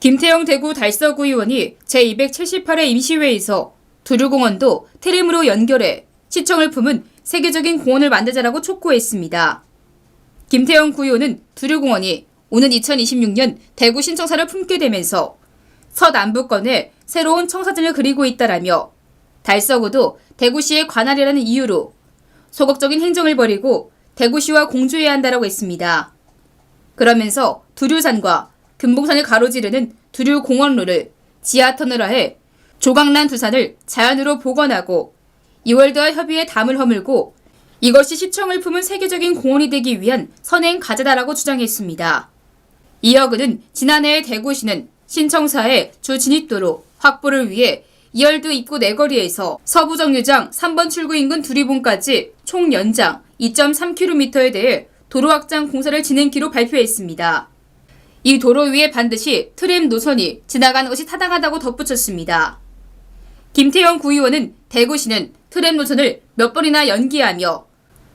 김태영 대구 달서구 의원이 제278회 임시회에서 두류공원도 테림으로 연결해 시청을 품은 세계적인 공원을 만들자라고 촉구했습니다. 김태영 구의원은 두류공원이 오는 2026년 대구 신청사를 품게 되면서 서남부권에 새로운 청사진을 그리고 있다라며 달서구도 대구시의 관할이라는 이유로 소극적인 행정을 벌이고 대구시와 공조해야 한다라고 했습니다. 그러면서 두류산과 금봉산을 가로지르는 두류 공원로를 지하 터널화해 조각난 두산을 자연으로 복원하고 이월드와 협의해 담을 허물고 이것이 시청을 품은 세계적인 공원이 되기 위한 선행 과제다라고 주장했습니다. 이어 그는 지난해 대구시는 신청사의 주 진입도로 확보를 위해 이월드 입구 내거리에서 서부정류장 3번 출구 인근 두리봉까지 총 연장 2.3km에 대해 도로 확장 공사를 진행키로 발표했습니다. 이 도로 위에 반드시 트램 노선이 지나가는 것이 타당하다고 덧붙였습니다. 김태형 구의원은 대구시는 트램 노선을 몇 번이나 연기하며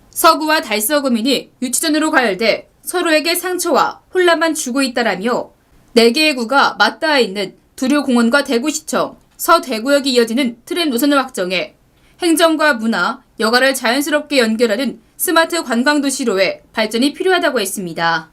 서구와 달서구민이 유치전으로 가열돼 서로에게 상처와 혼란만 주고 있다라며 4개의 구가 맞닿아 있는 두류공원과 대구시청, 서대구역이 이어지는 트램 노선을 확정해 행정과 문화, 여가를 자연스럽게 연결하는 스마트 관광도시로의 발전이 필요하다고 했습니다.